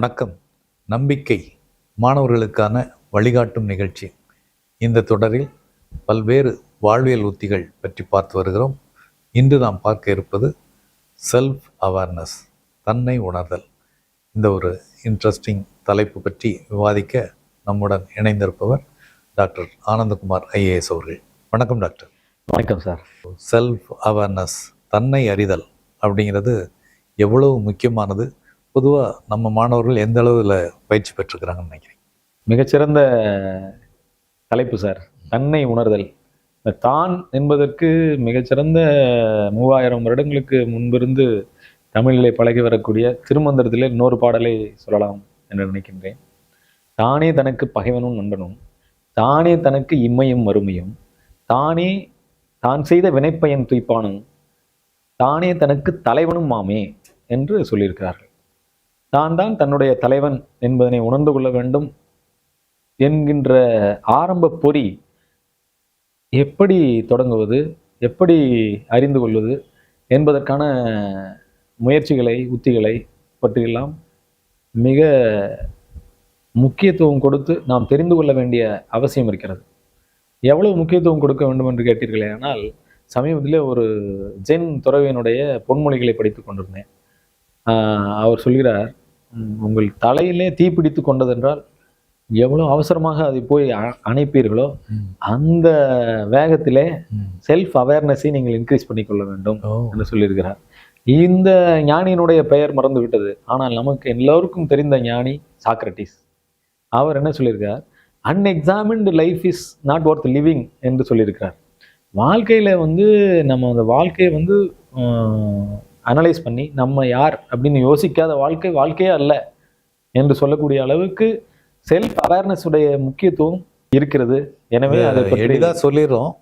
வணக்கம். நம்பிக்கை மாணவர்களுக்கான வழிகாட்டும் நிகழ்ச்சி. இந்த தொடரில் பல்வேறு வாழ்வியல் உத்திகள் பற்றி பார்த்து வருகிறோம். இன்று நாம் பார்க்க இருப்பது செல்ஃப் அவேர்னஸ் தன்னை உணர்தல். இந்த ஒரு இன்ட்ரெஸ்டிங் தலைப்பு பற்றி விவாதிக்க நம்முடன் இணைந்திருப்பவர் டாக்டர் ஆனந்தகுமார் ஐஏஎஸ் அவர்கள். வணக்கம் டாக்டர். வணக்கம் சார். செல்ஃப் அவேர்னஸ் தன்னை அறிதல் அப்படிங்கிறது எவ்வளவு முக்கியமானது பொதுவாக நம்ம மாணவர்கள் எந்த அளவில் பயிற்சி பெற்றுக்கிறாங்கன்னு நினைக்கிறேன் மிகச்சிறந்த தலைப்பு சார். தன்னை உணர்தல். தான் என்பதற்கு மிகச்சிறந்த மூவாயிரம் வருடங்களுக்கு முன்பிருந்து தமிழிலே பழகி வரக்கூடிய திருமந்திரத்திலே இன்னொரு பாடலை சொல்லலாம் என்று நினைக்கின்றேன். தானே தனக்கு பகைவனும் நண்பனும் தானே தனக்கு இம்மையும் வறுமையும் தானே தான் செய்த வினைப்பயன் துய்ப்பானும் தானே தனக்கு தலைவனும் மாமே என்று சொல்லியிருக்கிறார்கள். தான் தான் தன்னுடைய தலைவன் என்பதனை உணர்ந்து கொள்ள வேண்டும் என்கின்ற ஆரம்ப பொறி எப்படி தொடங்குவது எப்படி அறிந்து கொள்வது என்பதற்கான முயற்சிகளை உத்திகளை பற்றியெல்லாம் மிக முக்கியத்துவம் கொடுத்து நாம் தெரிந்து கொள்ள வேண்டிய அவசியம் இருக்கிறது. எவ்வளவு முக்கியத்துவம் கொடுக்க வேண்டும் என்று கேட்டீர்களே ஆனால் சமீபத்திலே ஒரு ஜென் துறவியனுடைய பொன்மொழிகளை படித்து கொண்டிருந்தேன். அவர் சொல்கிறார் உங்கள் தலையிலே தீப்பிடித்து கொண்டதென்றால் எவ்வளவு அவசரமாக அதை போய் அணைப்பீர்களோ அந்த வேகத்திலே செல்ஃப் அவேர்னஸை நீங்கள் இன்க்ரீஸ் பண்ணிக்கொள்ள வேண்டும் என்று சொல்லியிருக்கிறார். இந்த ஞானியினுடைய பெயர் மறந்து விட்டது ஆனால் நமக்கு எல்லோருக்கும் தெரிந்த ஞானி சாக்ரட்டிஸ் அவர் என்ன சொல்லியிருக்கார் unexamined life is not worth living என்று சொல்லியிருக்கிறார். வாழ்க்கையில வந்து நம்ம அந்த வாழ்க்கையை வந்து அனலைஸ் பண்ணி நம்ம யார் அப்படின்னு யோசிக்காத வாழ்க்கை வாழ்க்கையே அல்ல என்று சொல்லக்கூடிய அளவுக்கு செல்ஃப் அவேர்னஸ் உடைய முக்கியத்துவம் இருக்கிறது. எனவே அதை எளிதாக சொல்லிடுறோம்.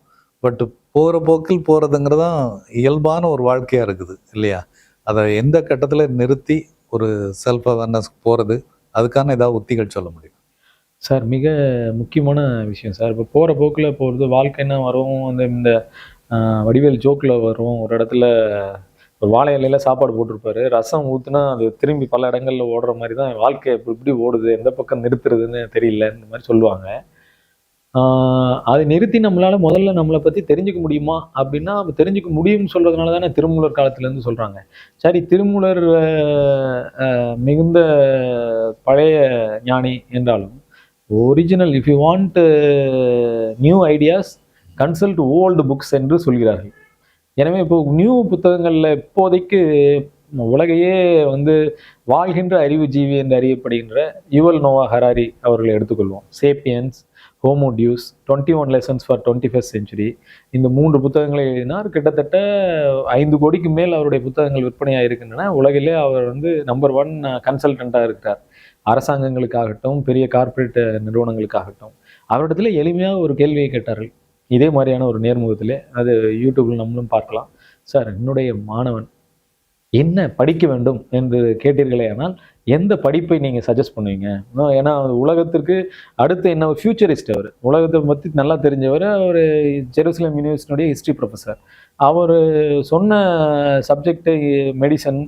பட் போகிற போக்கில் போகிறதுங்கிறதான் இயல்பான ஒரு வாழ்க்கையாக இருக்குது இல்லையா? அதை எந்த கட்டத்தில் நிறுத்தி ஒரு செல்ஃப் அவேர்னஸ் போகிறது அதுக்கான ஏதாவது உத்திகள் சொல்ல முடியும்? சார் மிக முக்கியமான விஷயம் சார். இப்போ போகிற போக்கில் போகிறது வாழ்க்கைன்னா வரும் அந்த இந்த வடிவேல் ஜோக்கில் வரும் ஒரு இடத்துல ஒரு வாழை இலையில சாப்பாடு போட்டிருப்பாரு. ரசம் ஊற்றுனா அது திரும்பி பல இடங்களில் ஓடுற மாதிரி தான் வாழ்க்கை இப்படி இப்படி ஓடுது. எந்த பக்கம் நிறுத்துறதுன்னு தெரியல. இந்த மாதிரி சொல்லுவாங்க. அது அதை நிறுத்தி நம்மளால முதல்ல நம்மளை பற்றி தெரிஞ்சுக்க முடியுமா? அப்படின்னா தெரிஞ்சுக்க முடியும்னு சொல்கிறதுனால தானே திருமூலர் காலத்துலேருந்து சொல்கிறாங்க சரி திருமூலர் மிகுந்த பழைய ஞானி என்றாலும் original if you want new ideas consult old books என்று சொல்கிறார்கள். எனவே இப்போ நியூ புத்தகங்களில் இப்போதைக்கு உலகையே வந்து வாழ்கின்ற அறிவு ஜீவி என்று அறியப்படுகின்ற யுவல் நோவா ஹராரி அவர்களை எடுத்துக்கொள்வோம். Sapiens Homo Deus twenty one lessons for twenty first century இந்த மூன்று புத்தகங்களை எழுதினார். கிட்டத்தட்ட ஐந்து கோடிக்கு மேல் அவருடைய புத்தகங்கள் விற்பனையாக இருக்கின்றன. உலகிலே அவர் வந்து நம்பர் ஒன் கன்சல்டண்ட்டாக இருக்கிறார். அரசாங்கங்களுக்காகட்டும் பெரிய கார்ப்பரேட் நிறுவனங்களுக்காகட்டும். அவரிடத்துல எளிமையாக ஒரு கேள்வியை கேட்டார்கள். இதே மாதிரியான ஒரு நேர்முகத்திலே அது யூடியூப்பில் நம்மளும் பார்க்கலாம். சார் என்னுடைய மாணவன் என்ன படிக்க வேண்டும் என்று கேட்டீர்களே ஆனால் எந்த படிப்பை நீங்கள் சஜஸ்ட் பண்ணுவீங்க? ஏன்னா உலகத்திற்கு அடுத்து என்ன ஃபியூச்சரிஸ்ட் அவர். உலகத்தை பற்றி நல்லா தெரிஞ்சவர் அவர் ஜெருசலம் யூனிவர்சிட்டியுடைய ஹிஸ்ட்ரி ப்ரொஃபஸர் அவர் சொன்ன சப்ஜெக்டு மெடிசன்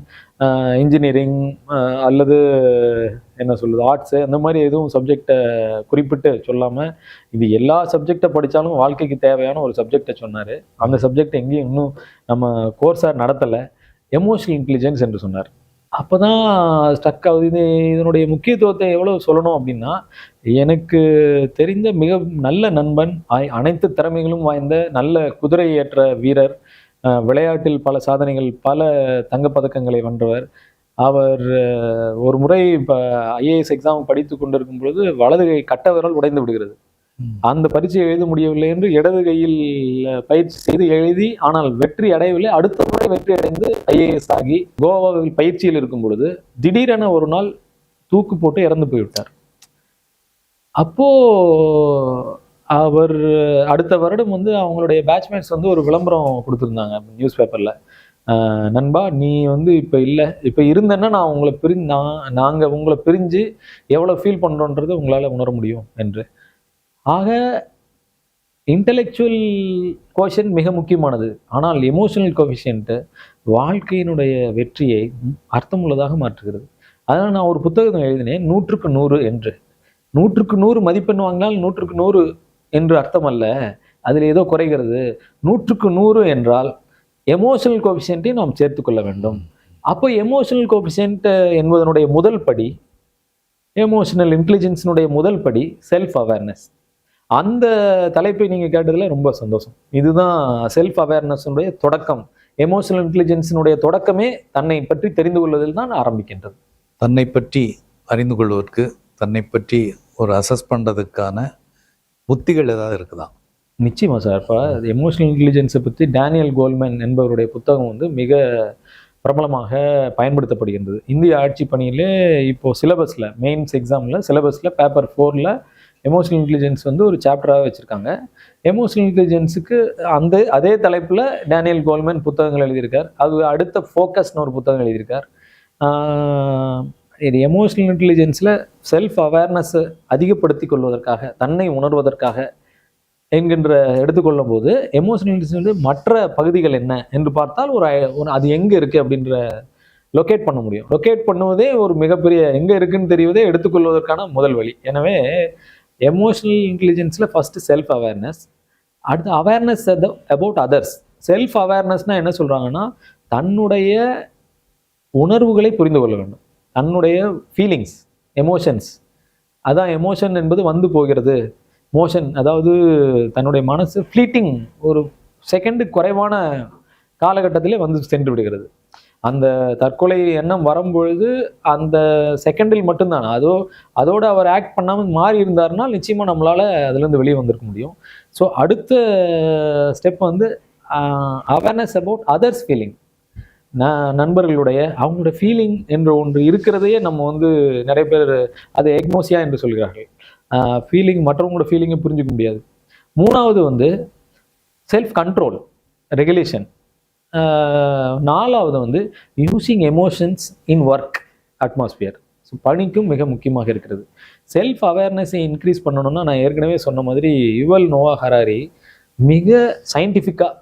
இன்ஜினியரிங் அல்லது என்ன சொல்லுது ஆர்ட்ஸு அந்த மாதிரி எதுவும் சப்ஜெக்டை குறிப்பிட்டு சொல்லாமல் இது எல்லா சப்ஜெக்டை படித்தாலும் வாழ்க்கைக்கு தேவையான ஒரு சப்ஜெக்டை சொன்னார். அந்த சப்ஜெக்ட் எங்கேயும் இன்னும் நம்ம கோர்ஸாக நடத்தலை. எமோஷனல் இன்டெலிஜென்ஸ் என்று சொன்னார். அப்போ தான் ஸ்டக் ஆகுது. இது இதனுடைய முக்கியத்துவத்தை எவ்வளோ சொல்லணும் அப்படின்னா எனக்கு தெரிந்த மிக நல்ல நண்பன் அனைத்து திறமைகளும் வாய்ந்த நல்ல குதிரை ஏற்ற வீரர் விளையாட்டில் பல சாதனைகள் பல தங்கப்பதக்கங்களை வென்றவர். அவர் ஒரு முறை இப்போ ஐஏஎஸ் எக்ஸாம் படித்து கொண்டிருக்கும் பொழுது வலது கட்ட விரல் உடைந்து விடுகிறது. அந்த பரீட்சையை எழுத முடியவில்லை என்று இடது கையில் பயிற்சி செய்து எழுதி ஆனால் வெற்றி அடையவில்லை. அடுத்த முறை வெற்றி அடைந்து ஐஏஎஸ் ஆகி கோவாவில் பயிற்சியில் இருக்கும் பொழுது திடீரென ஒரு நாள் தூக்கு போட்டு இறந்து போய்விட்டார். அப்போ அவர் அடுத்த வருடம் வந்து அவங்களுடைய பேட்ச்மேட்ஸ் வந்து ஒரு விளம்பரம் கொடுத்துருந்தாங்க நியூஸ் பேப்பர்ல நண்பா நீ வந்து இப்போ இல்லை. இப்போ இருந்தேன்னா நான் உங்களை பிரி நான் நாங்கள் உங்களை பிரிஞ்சு எவ்வளோ ஃபீல் பண்ணுறோன்றது உங்களால் உணர முடியும் என்று. ஆக இன்டலெக்சுவல் கோஷன் மிக முக்கியமானது. ஆனால் எமோஷனல் கோஃபிஷியன்ட்டு வாழ்க்கையினுடைய வெற்றியை அர்த்தமுள்ளதாக மாற்றுகிறது. அதனால் நான் ஒரு புத்தகம் எழுதினேன் நூற்றுக்கு நூறு என்று. நூற்றுக்கு நூறு மதிப்பெண் வாங்கினால் நூற்றுக்கு நூறு என்று அர்த்தம் அல்ல அதில் ஏதோ குறைகிறது. நூற்றுக்கு நூறு என்றால் எமோஷனல் கோபிஷியன்ட்டை நாம் சேர்த்துக்கொள்ள வேண்டும். அப்போ எமோஷனல் கோபிஷியன்ட் என்பதனுடைய முதல் படி எமோஷனல் இன்டெலிஜென்ஸினுடைய முதல் படி செல்ஃப் அவேர்னஸ் அந்த தலைப்பை நீங்கள் கேட்டதுல ரொம்ப சந்தோஷம். இதுதான் செல்ஃப் அவேர்னஸினுடைய தொடக்கம். எமோஷனல் இன்டெலிஜென்ஸினுடைய தொடக்கமே தன்னை பற்றி தெரிந்து கொள்வதில் தான் ஆரம்பிக்கின்றது. தன்னை பற்றி அறிந்து கொள்வதற்கு தன்னை பற்றி ஒரு அசஸ் பண்ணுறதுக்கான உத்திகள் ஏதாவது இருக்குதா? நிச்சயமா சார் இப்போ எமோஷனல் இன்டெலிஜென்ஸை பற்றி டேனியல் கோல்மேன் என்பவருடைய புத்தகம் வந்து மிக பிரபலமாக பயன்படுத்தப்படுகின்றது. இந்திய ஆட்சி பணியிலே இப்போ சிலபஸில் மெயின்ஸ் எக்ஸாமில் சிலபஸில் பேப்பர் ஃபோரில் எமோஷனல் இன்டெலிஜென்ஸ் வந்து ஒரு சாப்டராக வச்சுருக்காங்க. எமோஷனல் இன்டெலிஜென்ஸுக்கு அந்த அதே தலைப்பில் டேனியல் கோல்மேன் புத்தகங்கள் எழுதியிருக்கார். அது அடுத்த ஃபோக்கஸ்னு ஒரு புத்தகம் எழுதியிருக்கார். இது எமோஷனல் இன்டெலிஜென்ஸில் செல்ஃப் அவேர்னஸ்ஸை அதிகப்படுத்தி கொள்வதற்காக தன்னை உணர்வதற்காக என்கின்ற எடுத்துக்கொள்ளும் போது எமோஷனல் இன்டெலிஜென்ஸ் மற்ற பகுதிகள் என்ன என்று பார்த்தால் ஒரு ஒரு அது எங்கே இருக்குது அப்படின்ற லொக்கேட் பண்ண முடியும். லொக்கேட் பண்ணுவதே ஒரு மிகப்பெரிய எங்கே இருக்குன்னு தெரிவதே எடுத்துக்கொள்வதற்கான முதல் வழி. எனவே எமோஷனல் இன்டெலிஜென்ஸில் ஃபஸ்ட்டு செல்ஃப் அவேர்னஸ் அடுத்து அவேர்னஸ் அபவுட் அதர்ஸ் செல்ஃப் அவேர்னஸ்னால் என்ன சொல்கிறாங்கன்னா தன்னுடைய உணர்வுகளை புரிந்து கொள்ள வேண்டும். தன்னுடைய ஃபீலிங்ஸ் எமோஷன்ஸ் அதான் எமோஷன் என்பது வந்து போகிறது. மோஷன் அதாவது தன்னுடைய மனசு ஃப்ளீட்டிங் ஒரு செகண்டு குறைவான காலகட்டத்திலே வந்து சென்று விடுகிறது. அந்த தற்கொலை எண்ணம் வரும்பொழுது அந்த செகண்டில் மட்டும்தான்? அதோ அதோடு அவர் ஆக்ட் பண்ணாமல் மாறி இருந்தாருன்னா நிச்சயமாக நம்மளால் அதுலேருந்து வெளியே வந்திருக்க முடியும். ஸோ அடுத்த ஸ்டெப் வந்து அவேர்னஸ் அபவுட் அதர்ஸ் ஃபீலிங் நான் நண்பர்களுடைய அவங்களோட ஃபீலிங் என்ற ஒன்று இருக்கிறதையே நம்ம வந்து நிறைய பேர் அது எக்மோசியா என்று சொல்கிறார்கள். ஃபீலிங் மற்றவங்களோட ஃபீலிங்கை புரிஞ்சுக்க முடியாது. மூணாவது வந்து செல்ஃப் கண்ட்ரோல் ரெகுலேஷன் நாலாவது வந்து using emotions in work atmosphere so பணிக்கும் மிக முக்கியமாக இருக்கிறது. செல்ஃப் அவேர்னஸை இன்க்ரீஸ் பண்ணணும்னா நான் ஏற்கனவே சொன்ன மாதிரி யுவல் நோவா ஹராரி மிக சயின்டிஃபிக்காக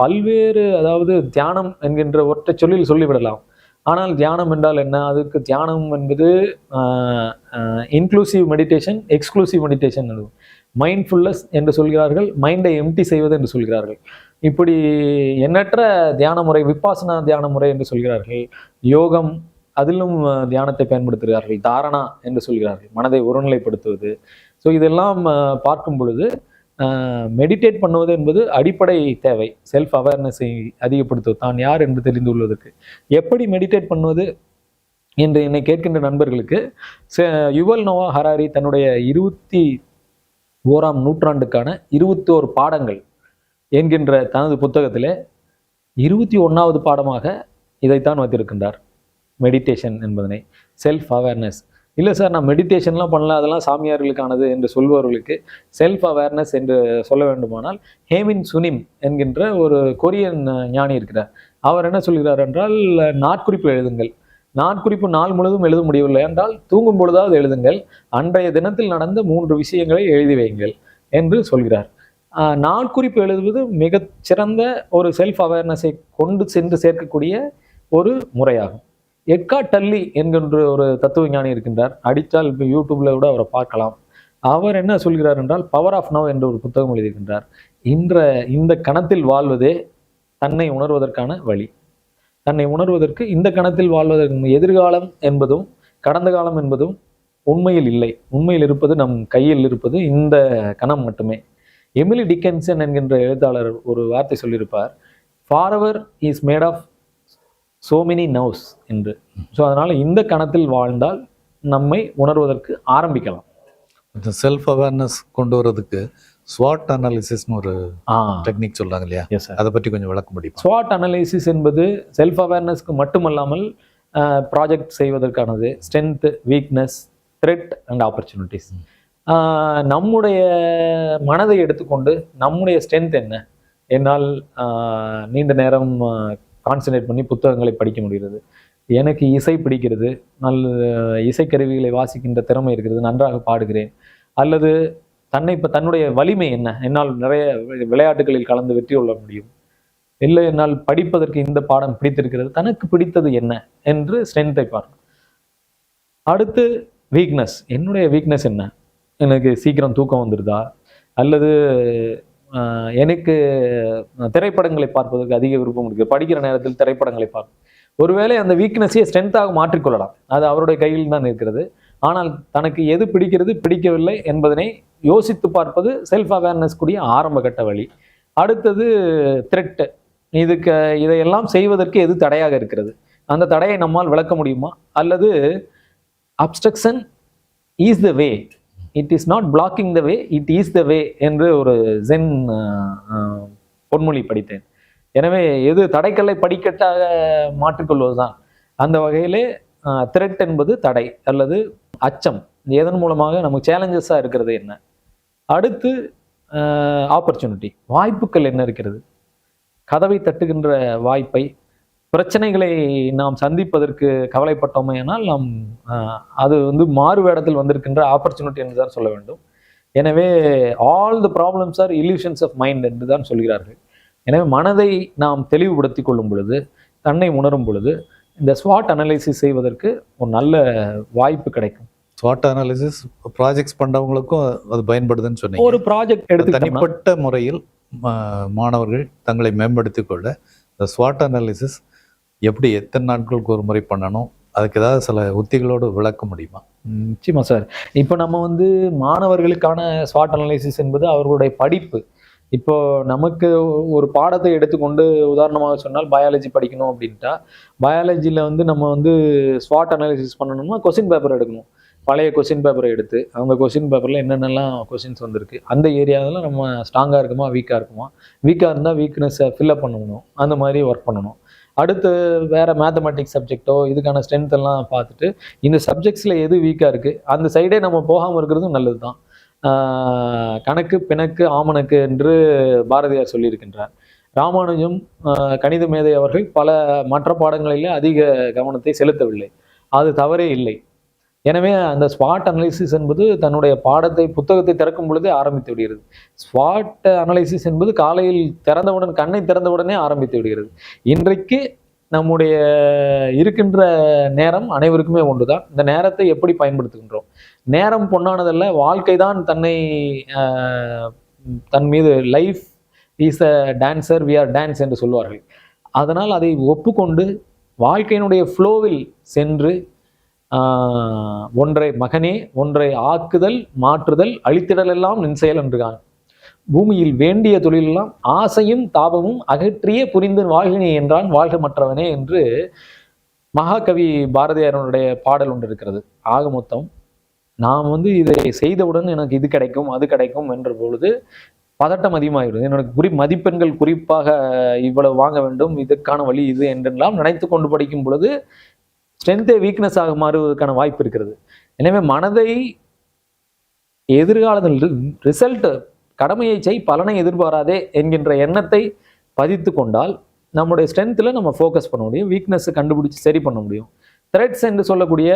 பல்வேறு அதாவது தியானம் என்கின்ற ஒற்றை சொல்லில் சொல்லிவிடலாம். ஆனால் தியானம் என்றால் என்ன? அதுக்கு தியானம் என்பது inclusive meditation exclusive meditation mindfulness என்று சொல்கிறார்கள் மைண்டை எம்டி செய்வது என்று சொல்கிறார்கள். இப்படி எண்ணற்ற தியான முறை விபாசனா தியான முறை என்று சொல்கிறார்கள். யோகம் அதிலும் தியானத்தை பயன்படுத்துகிறார்கள். தாரணா என்று சொல்கிறார்கள். மனதை ஒருநிலைப்படுத்துவது. ஸோ இதெல்லாம் பார்க்கும் பொழுது மெடிடேட் பண்ணுவது என்பது அடிப்படை தேவை. செல்ஃப் அவேர்னஸை அதிகப்படுத்துவது தான் யார் என்று தெரிந்து கொள்வதற்கு எப்படி மெடிடேட் பண்ணுவது என்று என்னை கேட்கின்ற நண்பர்களுக்கு ச- யுவல் நோவா ஹராரி தன்னுடைய இருபத்தி ஓராம் நூற்றாண்டுக்கான இருபத்தோரு பாடங்கள் என்கின்ற தனது புத்தகத்திலே இருபத்தி ஒன்றாவது பாடமாக இதைத்தான் வைத்திருக்கின்றார். மெடிடேஷன் என்பதனை. செல்ஃப் அவேர்னஸ் இல்லை சார் நான் மெடிடேஷன்லாம் பண்ணல அதெல்லாம் சாமியார்களுக்கானது என்று சொல்பவர்களுக்கு செல்ஃப் அவேர்னஸ் என்று சொல்ல வேண்டுமானால் ஹேமின் சுனிம் என்கின்ற ஒரு கொரியன் ஞானி இருக்கிறார். அவர் என்ன சொல்கிறார் என்றால் நாட்குறிப்பு எழுதுங்கள். நாட்குறிப்பு நாள் முழுவதும் எழுத முடியவில்லை என்றால் தூங்கும் பொழுதாவது எழுதுங்கள். அன்றைய தினத்தில் நடந்த மூன்று விஷயங்களை எழுதி வையுங்கள் என்று சொல்கிறார். நான் குறிப்பு எழுதுவது மிக சிறந்த ஒரு செல்ஃப் அவேர்னஸை கொண்டு சென்று சேர்க்கக்கூடிய ஒரு முறையாகும். எட்கா டல்லி என்கின்ற ஒரு தத்துவ ஞானி இருக்கின்றார். அடித்தால் இப்போ யூடியூப்ல கூட அவரை பார்க்கலாம். அவர் என்ன சொல்கிறார் என்றால் பவர் ஆஃப் நவ் என்ற ஒரு புத்தகம் எழுதியிருக்கின்றார். இன்ற இந்த கணத்தில் வாழ்வதே தன்னை உணர்வதற்கான வழி. தன்னை உணர்வதற்கு இந்த கணத்தில் வாழ்வதற்கு எதிர்காலம் என்பதும் கடந்த காலம் என்பதும் உண்மையில் இல்லை. உண்மையில் இருப்பது நம் கையில் இருப்பது இந்த கணம் மட்டுமே. எமிலி டிக்கன்சன் என்கின்ற எழுத்தாளர் ஒரு வார்த்தை சொல்லியிருப்பார் forever is made of so many nos என்று. ஸோ அதனால் இந்த கணத்தில் வாழ்ந்தால் நம்மை உணர்வதற்கு ஆரம்பிக்கலாம். செல்ஃப் அவேர்னஸ் கொண்டு வர்றதுக்கு ஸ்வாட் அனாலிசிஸ்னு ஒரு டெக்னிக் சொல்றாங்க இல்லையா? அதை பற்றி கொஞ்சம் விளக்க முடியுமா? ஸ்வாட் அனலைசிஸ் என்பது செல்ஃப் அவேர்னஸ்க்கு மட்டுமல்லாமல் project செய்வதற்கானது. Strength weakness threat and opportunities நம்முடைய மனதை எடுத்துக்கொண்டு நம்முடைய ஸ்ட்ரென்த் என்ன? என்னால் நீண்ட நேரம் கான்சன்ட்ரேட் பண்ணி புத்தகங்களை படிக்க முடிகிறது. எனக்கு இசை பிடிக்கிறது. நல்ல இசைக்கருவிகளை வாசிக்கின்ற திறமை இருக்கிறது. நன்றாக பாடுகிறேன். அல்லது தன்னை இப்போ தன்னுடைய வலிமை என்ன? என்னால் நிறைய விளையாட்டுகளில் கலந்து வெற்றி கொள்ள முடியும். இல்லை என்னால் படிப்பதற்கு இந்த பாடம் பிடித்திருக்கிறது. தனக்கு பிடித்தது என்ன? என்று ஸ்ட்ரென்த்தை பார்க்கணும் அடுத்து வீக்னஸ் என்னுடைய வீக்னஸ் என்ன? எனக்கு சீக்கிரம் தூக்கம் வந்துடுதா அல்லது எனக்கு திரைப்படங்களை பார்ப்பதற்கு அதிக விருப்பம் இருக்குது படிக்கிற நேரத்தில் திரைப்படங்களை பார்ப்போம் ஒருவேளை அந்த வீக்னஸையே ஸ்ட்ரென்த்தாக மாற்றிக்கொள்ளலாம். அது அவருடைய கையில் தான் இருக்கிறது. ஆனால் தனக்கு எது பிடிக்கிறது பிடிக்கவில்லை என்பதனை யோசித்து பார்ப்பது செல்ஃப் அவேர்னஸ் கூடிய ஆரம்ப கட்ட வழி. அடுத்தது த்ரெட்டு இதுக்கு இதையெல்லாம் செய்வதற்கு எது தடையாக இருக்கிறது? அந்த தடையை நம்மால் விளக்க முடியுமா? அல்லது obstruction is the way it is not blocking the way it is the way என்று ஒரு ஜென் uh, uh, பொன்மொழி படித்தேன். எனவே எது தடைக்கல்லை படிக்கட்டாக மாற்றிக்கொள்வதுதான். அந்த வகையிலே uh, த்ரெட் என்பது தடை அல்லது அச்சம். எதன் மூலமாக நமக்கு சேலஞ்சஸாக இருக்கிறது என்ன? அடுத்து ஆப்பர்ச்சுனிட்டி வாய்ப்புகள் என்ன இருக்கிறது? கதவை தட்டுகின்ற வாய்ப்பை பிரச்சனைகளை நாம் சந்திப்பதற்கு கவலைப்பட்டோமேனால் நாம் ஆஹ், அது வந்து மாறு வேடத்தில் வந்திருக்கின்ற ஆப்பர்ச்சுனிட்டி என்று தான் சொல்ல வேண்டும். எனவே all the problems are illusions of mind என்று தான் சொல்கிறார்கள். எனவே மனதை நாம் தெளிவுபடுத்தி கொள்ளும் பொழுது தன்னை உணரும் பொழுது இந்த ஸ்வாட் அனலைசிஸ் செய்வதற்கு ஒரு நல்ல வாய்ப்பு கிடைக்கும். ஸ்வாட் அனாலிசிஸ் ப்ராஜெக்ட்ஸ் பண்றவங்களுக்கும் அது பயன்படுதுன்னு சொன்னீங்க. ஒரு ப்ராஜெக்ட் எடுத்து தனிப்பட்ட முறையில் மாணவர்கள் தங்களை மேம்படுத்திக் கொள்ள இந்த ஸ்வாட் அனாலிசிஸ் எப்படி எத்தனை நாட்களுக்கு ஒரு முறை பண்ணணும்? அதுக்கு ஏதாவது சில உத்திகளோடு விளக்க முடியுமா? நிச்சயமா சார். இப்போ நம்ம வந்து மாணவர்களுக்கான ஸ்வாட் அனலைசிஸ் என்பது அவர்களுடைய படிப்பு. இப்போ நமக்கு ஒரு பாடத்தை எடுத்துக்கொண்டு உதாரணமாக சொன்னால் பயாலஜி படிக்கணும் அப்படின்ட்டா பயாலஜியில் வந்து நம்ம வந்து ஸ்வாட் அனாலிசிஸ் பண்ணணும்னா கொஸ்டின் பேப்பர் எடுக்கணும். பழைய கொஸ்டின் பேப்பரை எடுத்து அந்த கொஸ்டின் பேப்பரில் என்னென்னலாம் கொஸ்டின்ஸ் வந்திருக்கு அந்த ஏரியாவில் நம்ம ஸ்ட்ராங்காக இருக்குமா வீக்காக இருக்குமா? வீக்காக இருந்தால் வீக்னஸை ஃபில்அப் பண்ணணும். அந்த மாதிரி ஒர்க் பண்ணணும். அடுத்து வேறு மேத்தமெட்டிக்ஸ் சப்ஜெக்டோ இதுக்கான ஸ்ட்ரென்த் எல்லாம் பார்த்துட்டு இந்த சப்ஜெக்ட்ஸில் எது வீக்காக இருக்குது அந்த சைடே நம்ம போகாமல் இருக்கிறதும் நல்லது தான் கணக்கு பிணக்கு ஆமணக்கு என்று பாரதியார் சொல்லியிருக்கின்றார். ராமானுஜம் கணித மேதை அவர்கள் பல மற்ற பாடங்களிலே அதிக கவனத்தை செலுத்தவில்லை. அது தவறே இல்லை. எனவே அந்த ஸ்பாட் அனலைசிஸ் என்பது தன்னுடைய பாடத்தை புத்தகத்தை திறக்கும் பொழுதே ஆரம்பித்து விடுகிறது. ஸ்பாட் அனலைசிஸ் என்பது காலையில் திறந்தவுடன் கண்ணை திறந்தவுடனே ஆரம்பித்து விடுகிறது. இன்றைக்கு நம்முடைய இருக்கின்ற நேரம் அனைவருக்குமே ஒன்றுதான். இந்த நேரத்தை எப்படி பயன்படுத்துகின்றோம்? நேரம் பொன்னானதல்ல வாழ்க்கை தான் தன்னை தன் மீது life is a dancer we are dance என்று சொல்வார்கள். அதனால் அதை ஒப்புக்கொண்டு வாழ்க்கையினுடைய ஃப்ளோவில் சென்று ஒன்றை மகனே ஒன்றை ஆக்குதல் மாற்றுதல் அழித்திடல் எல்லாம் நின் செயல் என்றுகான். பூமியில் வேண்டிய தொழிலெல்லாம் ஆசையும் தாபமும் அகற்றியே புரிந்து வாழ்கினி என்றான் வாழ்க மற்றவனே என்று மகாகவி பாரதியாரனுடைய பாடல் ஒன்று இருக்கிறது. ஆக மொத்தம் நாம் வந்து இதை செய்தவுடன் எனக்கு இது கிடைக்கும் அது கிடைக்கும் என்ற பொழுது பதட்டம் அதிகமாகிடுது எனக்கு குறி மதிப்பெண்கள் குறிப்பாக இவ்வளவு வாங்க வேண்டும் இதற்கான வழி இது என்றெல்லாம் நினைத்து கொண்டு படிக்கும் பொழுது ஸ்ட்ரென்த்தே ஆக மாறுவதற்கான வாய்ப்பு இருக்கிறது. எனவே மனதை எதிர்காலத்தில் ரிசல்ட் கடமையை செய் பலனை எதிர்பாராதே என்கின்ற எண்ணத்தை பதித்து கொண்டால் நம்முடைய ஸ்ட்ரென்த்தில் நம்ம ஃபோக்கஸ் பண்ண முடியும் வீக்னஸை கண்டுபிடிச்சி சரி பண்ண முடியும். த்ரெட்ஸ் என்று சொல்லக்கூடிய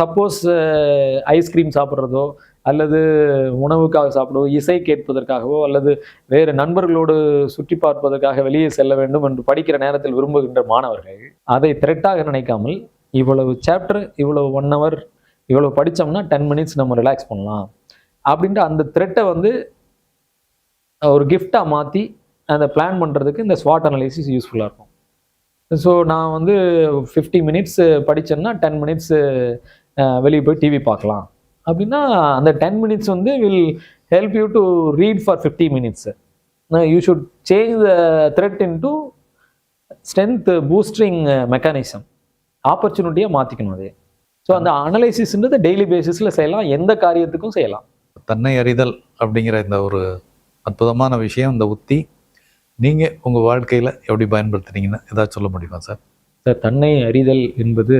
சப்போஸ் ஐஸ்கிரீம் சாப்பிட்றதோ அல்லது உணவுக்காக சாப்பிடவோ இசை கேட்பதற்காகவோ அல்லது வேறு நண்பர்களோடு சுற்றி பார்ப்பதற்காக வெளியே செல்ல வேண்டும் என்று படிக்கிற நேரத்தில் விரும்புகின்ற மாணவர்கள் அதை த்ரெட்டாக நினைக்காமல் இவ்வளவு சாப்டர் இவ்வளவு ஒன் ஹவர் இவ்வளவு படித்தோம்னா டென் மினிட்ஸ் நம்ம ரிலாக்ஸ் பண்ணலாம். அப்படின்ட்டு அந்த த்ரெட்டை வந்து ஒரு கிஃப்டாக மாற்றி அதை பிளான் பண்ணுறதுக்கு இந்த ஸ்வாட் அனலைசிஸ் யூஸ்ஃபுல்லாக இருக்கும். ஸோ நான் வந்து ஃபிஃப்டி மினிட்ஸ் படித்தேன்னா டென் மினிட்ஸ் வெளியே போய் டிவி பார்க்கலாம். அப்படின்னா அந்த டென் மினிட்ஸ் வந்து will help you to read for fifty minutes you should change the threat into strength boosting mechanism ஆப்பர்ச்சுனிட்டியாக மாற்றிக்கணும் அது. ஸோ அந்த அனலைசிஸ்ன்றது டெய்லி பேசிஸில் செய்யலாம். எந்த காரியத்துக்கும் செய்யலாம். தன்னை அறிதல் அப்படிங்கிற இந்த ஒரு அற்புதமான விஷயம் இந்த உத்தி நீங்கள் உங்கள் வாழ்க்கையில் எப்படி பயன்படுத்துனீங்கன்னு ஏதாவது சொல்ல முடியுமா சார்? தன்னை அறிதல் என்பது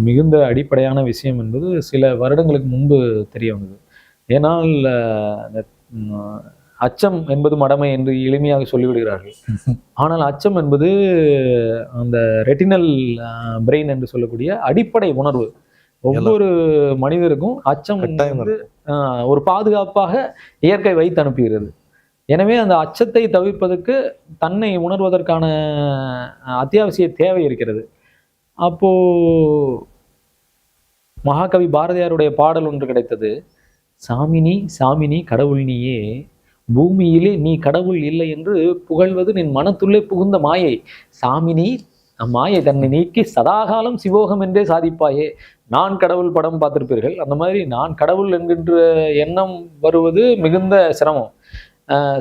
மிகுந்த அடிப்படையான விஷயம் என்பது சில வருடங்களுக்கு முன்பு தெரிய வந்தது. ஏனால் அச்சம் என்பது மடமை என்று எளிமையாக சொல்லிவிடுகிறார்கள். ஆனால் அச்சம் என்பது அந்த ரெட்டினல் பிரெயின் என்று சொல்லக்கூடிய அடிப்படை உணர்வு. ஒவ்வொரு மனிதருக்கும் அச்சம் வந்து ஒரு பாதுகாப்பாக இயற்கை வைத்து அனுப்புகிறது. எனவே அந்த அச்சத்தை தவிர்ப்பதற்கு தன்னை உணர்வதற்கான அத்தியாவசிய தேவை இருக்கிறது. அப்போ மகாகவி பாரதியாருடைய பாடல் ஒன்று கிடைத்தது. சாமினி சாமினி கடவுள் நீயே பூமியிலே நீ கடவுள் இல்லை என்று புகழ்வது நின் மனத்துள்ளே புகுந்த மாயை. சாமினி அம்மாயை தன்னை நீக்கி சதாகாலம் சிவோகம் என்றே சாதிப்பாயே. நான் கடவுள் படம் பார்த்திருப்பீர்கள். அந்த மாதிரி நான் கடவுள் என்கின்ற எண்ணம் வருவது மிகுந்த சிரமம்.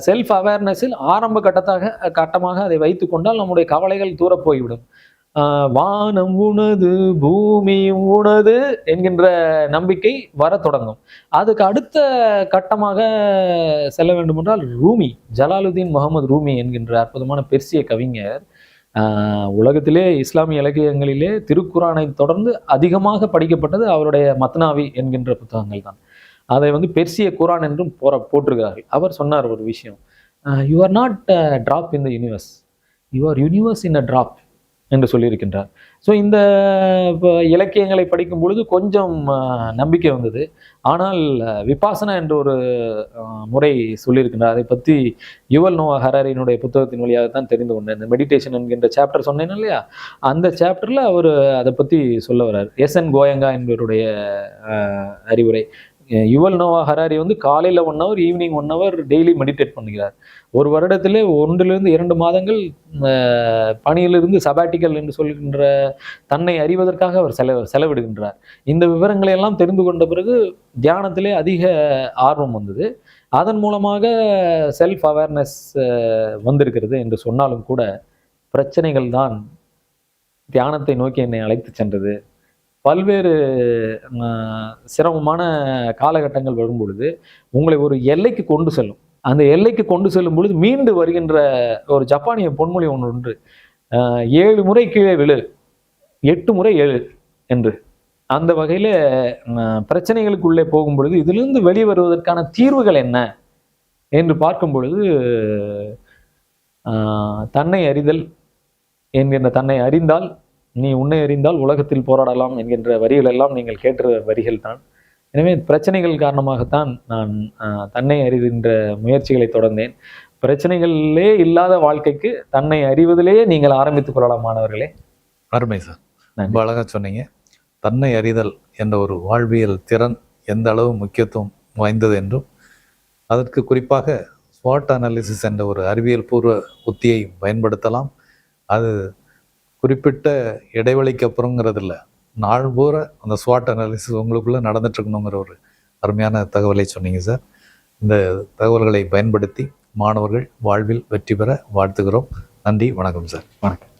செல்ஃப் அவேர்னஸில் ஆரம்ப கட்டத்தாக கட்டமாக அதை வைத்து கொண்டால் நம்முடைய கவலைகள் தூரப் போய்விடும். வானம் உணது பூமியும் உணது என்கின்ற நம்பிக்கை வரத் தொடங்கும். அதுக்கு அடுத்த கட்டமாக செல்ல வேண்டுமென்றால் ரூமி ஜலாலுதீன் முகமது ரூமி என்கின்ற அற்புதமான பெர்சிய கவிஞர் உலகத்திலே இஸ்லாமிய இலக்கியங்களிலே திருக்குரானை தொடர்ந்து அதிகமாக படிக்கப்பட்டது அவருடைய மத்னாவி என்கின்ற புத்தகங்கள் தான் அதை வந்து பெர்சிய குரான் என்றும் போற போட்டிருக்கிறார்கள். அவர் சொன்னார் ஒரு விஷயம். You are not drop in the universe you are universe in a drop என்று சொல்லியிருக்கின்றார். ஸோ இந்த இலக்கியங்களை படிக்கும் பொழுது கொஞ்சம் நம்பிக்கை வந்தது. ஆனால் விபாசனா என்ற ஒரு முறை சொல்லியிருக்கின்றார். அதை பற்றி யுவல் நோவா ஹராரியினுடைய புத்தகத்தின் வழியாக தான் தெரிந்து கொண்டேன். இந்த மெடிடேஷன் என்கின்ற சாப்டர் சொன்னேன் இல்லையா? அந்த சாப்டரில் அவர் அதை பற்றி சொல்ல வர்றார். எஸ் என் கோயங்கா என்பவருடைய அறிவுரை. யுவல் நோவா ஹராரி வந்து காலையில் one hour evening one hour daily meditate பண்ணுகிறார். ஒரு வருடத்திலே ஒன்றிலிருந்து இரண்டு மாதங்கள் பணியிலிருந்து சபாட்டிக்கல் என்று சொல்கின்ற தன்னை அறிவதற்காக அவர் செலவு செலவிடுகின்றார். இந்த விவரங்களை எல்லாம் தெரிந்து கொண்ட பிறகு தியானத்திலே அதிக ஆர்வம் வந்தது. அதன் மூலமாக செல்ஃப் அவேர்னஸ் வந்திருக்கிறது என்று சொன்னாலும் கூட பிரச்சனைகள் தான் தியானத்தை நோக்கி என்னை அழைத்து சென்றது. பல்வேறு சிரமமான காலகட்டங்கள் வரும் பொழுது உங்களை ஒரு எல்லைக்கு கொண்டு செல்லும். அந்த எல்லைக்கு கொண்டு செல்லும் பொழுது மீண்டு வருகின்ற ஒரு ஜப்பானிய பொன்மொழி ஒன்று உண்டு. ஏழு முறை கீழே விழு எட்டு முறை ஏழு என்று. அந்த வகையில் பிரச்சனைகளுக்குள்ளே போகும் பொழுது இதிலிருந்து வெளியே வருவதற்கான தீர்வுகள் என்ன என்று பார்க்கும் பொழுது தன்னை அறிதல் என்கின்ற தன்னை அறிந்தால் நீ உன்னை அறிந்தால் உலகத்தில் போராடலாம் என்கின்ற வரிகள் எல்லாம் நீங்கள் கேட்ட வரிகள் தான் எனவே பிரச்சனைகள் காரணமாகத்தான் நான் தன்னை அறிகின்ற முயற்சிகளை தொடர்ந்தேன். பிரச்சனைகளிலே இல்லாத வாழ்க்கைக்கு தன்னை அறிவதிலேயே நீங்கள் ஆரம்பித்துக் கொள்ளலாம் மாணவர்களே. அருமை சார். ரொம்ப அழகாக சொன்னீங்க. தன்னை அறிதல் என்ற ஒரு வாழ்வியல் திறன் எந்த அளவு முக்கியத்துவம் வாய்ந்தது என்றும் அதற்கு குறிப்பாக ஸ்வாட் அனாலிசிஸ் என்ற ஒரு அறிவியல் பூர்வ உத்தியை பயன்படுத்தலாம். அது குறிப்பிட்ட இடைவெளிக்கு அப்புறங்கிறது இல்லை நாள் பூரா அந்த ஸ்வாட் அனாலிசிஸ் உங்களுக்குள்ளே நடந்துட்டுருக்கணுங்கிற ஒரு அருமையான தகவலை சொன்னீங்க சார். இந்த தகவல்களை பயன்படுத்தி மாணவர்கள் வாழ்வில் வெற்றி பெற வாழ்த்துகிறோம். நன்றி வணக்கம் சார். வணக்கம்.